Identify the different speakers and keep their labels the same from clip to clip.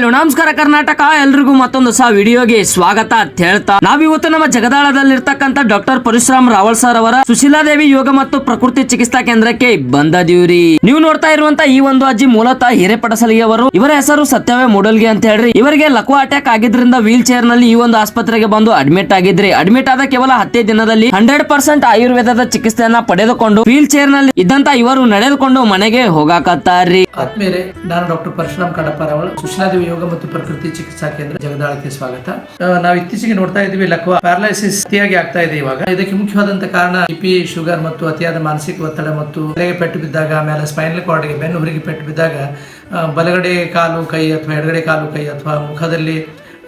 Speaker 1: Hello, ನಮಸ್ಕಾರ ಕರ್ನಾಟಕ. ಎಲ್ರಿಗೂ ಮತ್ತೊಂದು ಹೊಸ ವಿಡಿಯೋಗೆ ಸ್ವಾಗತ ಅಂತ ಹೇಳ್ತಾ. ನಾವಿವತ್ತು ನಮ್ಮ ಜಗದಾಳದಲ್ಲಿರ್ತಕ್ಕಂಥ ಡಾಕ್ಟರ್ ಪರಶುರಾಮ್ ರಾವಲ್ ಸರ್ ಅವರ ಸುಶೀಲಾದೇವಿ ಯೋಗ ಮತ್ತು ಪ್ರಕೃತಿ ಚಿಕಿತ್ಸಾ ಕೇಂದ್ರಕ್ಕೆ ಬಂದದೀವ್ರಿ. ನೀವು ನೋಡ್ತಾ ಇರುವಂತ ಈ ಒಂದು ಅಜ್ಜಿ ಮೂಲತಃ ಹಿರೇಪಡಸಲಿಗೆ ಅವರು ಇವರ ಹೆಸರು ಸತ್ಯವೇ ಮೂಡಲ್ಗೆ ಅಂತ ಹೇಳ್ರಿ. ಇವರಿಗೆ ಲಕ್ವ ಅಟ್ಯಾಕ್ ಆಗಿದ್ರಿಂದ ವೀಲ್ ಚೇರ್ನಲ್ಲಿ ಈ ಒಂದು ಆಸ್ಪತ್ರೆಗೆ ಬಂದು ಅಡ್ಮಿಟ್ ಆಗಿದ್ರಿ. ಅಡ್ಮಿಟ್ ಆದ ಕೇವಲ ಹತ್ತೇ ದಿನದಲ್ಲಿ ಹಂಡ್ರೆಡ್ ಪರ್ಸೆಂಟ್ ಆಯುರ್ವೇದದ ಚಿಕಿತ್ಸೆಯನ್ನ ಪಡೆದುಕೊಂಡು ವೀಲ್ ಚೇರ್ನಲ್ಲಿ ಇದ್ದಂತ ಇವರು ನಡೆದುಕೊಂಡು ಮನೆಗೆ ಹೋಗಾಕತ್ತಾರ್ರಿ.
Speaker 2: ನಾನು ಡಾಕ್ಟರ್ ಪರಶುರಾಮ್ ಸುಶೀಲಾ ಸುಶೀಲಾದೇವಿ ಯೋಗ ಮತ್ತು ಪ್ರಕೃತಿ ಚಿಕಿತ್ಸಾ ಕೇಂದ್ರ ಜಗದಾಳಕ್ಕೆ ಸ್ವಾಗತ. ನಾವು ಇತ್ತೀಚೆಗೆ ನೋಡ್ತಾ ಇದ್ದೀವಿ ಲಕ್ವ. ಪ್ಯಾರಲೈಸಿಸ್ ಅತಿಯಾಗಿ ಆಗ್ತಾ ಇದೆ ಇವಾಗ. ಇದಕ್ಕೆ ಮುಖ್ಯವಾದಂತ ಕಾರಣ ಬಿಪಿ ಶುಗರ್ ಮತ್ತು ಅತಿಯಾದ ಮಾನಸಿಕ ಒತ್ತಡ ಮತ್ತು ತಲೆಗೆ ಪೆಟ್ಟು ಬಿದ್ದಾಗ, ಆಮೇಲೆ ಸ್ಪೈನಲ್ ಬೆನ್ನು ಹುರಿಗೆ ಪೆಟ್ಟು ಬಿದ್ದಾಗ ಬಲಗಡೆ ಕಾಲು ಕೈ ಅಥವಾ ಎಡಗಡೆ ಕಾಲು ಕೈ ಅಥವಾ ಮುಖದಲ್ಲಿ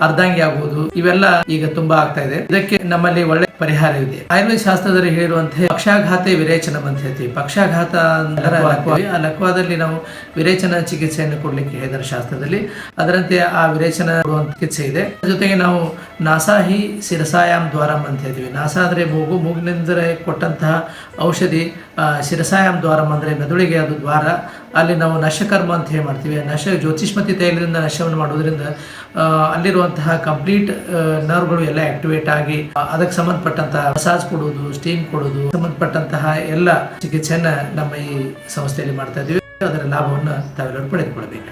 Speaker 2: ಅರ್ಧಾಂಗಿ ಆಗುವುದು ಇವೆಲ್ಲ ಈಗ ತುಂಬಾ ಆಗ್ತಾ ಇದೆ. ಇದಕ್ಕೆ ನಮ್ಮಲ್ಲಿ ಒಳ್ಳೆ ಪರಿಹಾರ ಇದೆ. ಆಯುರ್ವೇದ ಶಾಸ್ತ್ರದಲ್ಲಿ ಹೇಳಿರುವಂತೆ ಪಕ್ಷಾಘಾತ ವಿರೇಚನ ಅಂತ ಹೇಳ್ತೀವಿ ಪಕ್ಷಾಘಾತ ಅಂದ್ರೆ. ಆ ಲಕ್ವಾದಲ್ಲಿ ನಾವು ವಿರೇಚನ ಚಿಕಿತ್ಸೆಯನ್ನು ಕೊಡ್ಲಿಕ್ಕೆ ಹೇಳಿದ್ದಾರೆ ಶಾಸ್ತ್ರದಲ್ಲಿ ಅದರಂತೆ ಆ ವಿರೇಚನ ಚಿಕಿತ್ಸೆ ಇದೆ. ಜೊತೆಗೆ ನಾವು ನಾಸಾಹಿ ಶಿರಸಾಯಾಮ್ ದ್ವಾರಂ ಅಂತ ಹೇಳ್ತೀವಿ ನಾಸಾ ಅಂದ್ರೆ ಮೂಗು ಮೂಗಿನಿಂದ ಕೊಟ್ಟಂತಹ ಔಷಧಿ ಶಿರಸಾಯಾಮ್ ದ್ವಾರಂ ಅಂದ್ರೆ ಮೆದುಳಿಗೆ ಅದು ದ್ವಾರ. ಅಲ್ಲಿ ನಾವು ನಶಕರ್ಮ ಅಂತ ಹೇಳಿ ಮಾಡ್ತೀವಿ? ನಶ, ಜ್ಯೋತಿಷ್ಮತಿ ತೈಲದಿಂದ ನಶವನ್ನು ಮಾಡೋದ್ರಿಂದ ಅಲ್ಲಿರುವಂತಹ ಕಂಪ್ಲೀಟ್ ನರ್ವ್ಗಳು ಎಲ್ಲ ಆಕ್ಟಿವೇಟ್ ಆಗಿ, ಅದಕ್ಕೆ ಅದಕ್ಕೆ ಸಂಬಂಧಪಟ್ಟಂತಹ ಮಸಾಜ್ ಕೊಡುವುದು ಸ್ಟೀಮ್ ಕೊಡುವುದು, ಸಂಬಂಧಪಟ್ಟಂತಹ ಎಲ್ಲ ಚಿಕಿತ್ಸೆಯನ್ನ ನಮ್ಮ ಈ ಸಂಸ್ಥೆಯಲ್ಲಿ ಮಾಡ್ತಾ ಇದ್ದೀವಿ. ಅದರ ಲಾಭವನ್ನು ತಾವೆಲ್ಲರೂ ಪಡೆದುಕೊಳ್ಬೇಕು